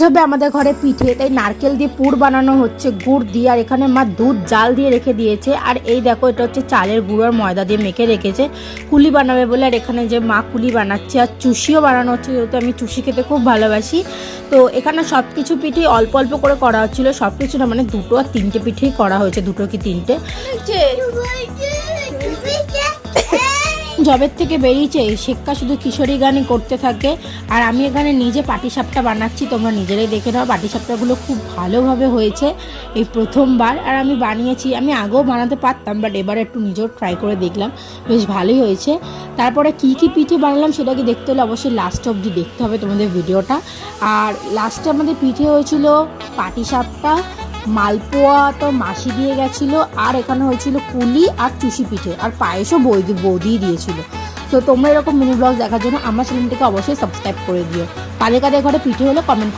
যাবে আমাদের ঘরে পিঠে তাই নারকেল দিয়ে পুর বানানো হচ্ছে, গুড় দিয়ে, আর এখানে মা দুধ, জাল দিয়ে রেখে দিয়েছে। আর এই দেখো, এটা হচ্ছে চালের গুঁড়ো আর ময়দা দিয়ে মেখে রেখেছে। কুলি বানাবে বলে, আর এখানে যে মা কুলি বানাচ্ছে আর চুষিও বানানো হচ্ছে, যেহেতু আমি চুষি খেতে খুব ভালোবাসি। তো এখানে সব কিছু পিঠেই অল্প অল্প করে করা হচ্ছিল সব কিছু না মানে দুটো আর তিনটে পিঠেই করা হয়েছে, দুটো কি তিনটে? জবের থেকে বেরিয়েছে শেখা শুধু কিশোরী গানই করতে থাকে। আর আমি এখানে নিজে পাটিসাপটা বানাচ্ছি, তোমরা নিজেরাই দেখে নাও। পাটিসাপটাগুলো খুব ভালোভাবে হয়েছে এই প্রথমবার, আর আমি বানিয়েছি। আমি আগেও বানাতে পারতাম বাট এবার একটু নিজেও ট্রাই করে দেখলাম। বেশ ভালোই হয়েছে। তারপরে কি কি পিঠে বানালাম সেটাকে দেখতে হলে অবশ্যই লাস্ট অবধি দেখতে হবে তোমাদের ভিডিওটা আর লাস্টে আমাদের পিঠে হয়েছিল পাটিসাপটা মালপোয়া তো মাসি দিয়ে গেছিল, আর এখানে হয়েছিল পুলি আর চুষি পিঠে, আর পায়েসও বৌদি বৌদি দিয়েছিল। তো তোমরা এরকম মিনি ব্লগ দেখার জন্য আমার চ্যানেলটিকে অবশ্যই সাবস্ক্রাইব করে দিও। কাদের কাদের ঘরে পিঠে হলে কমেন্ট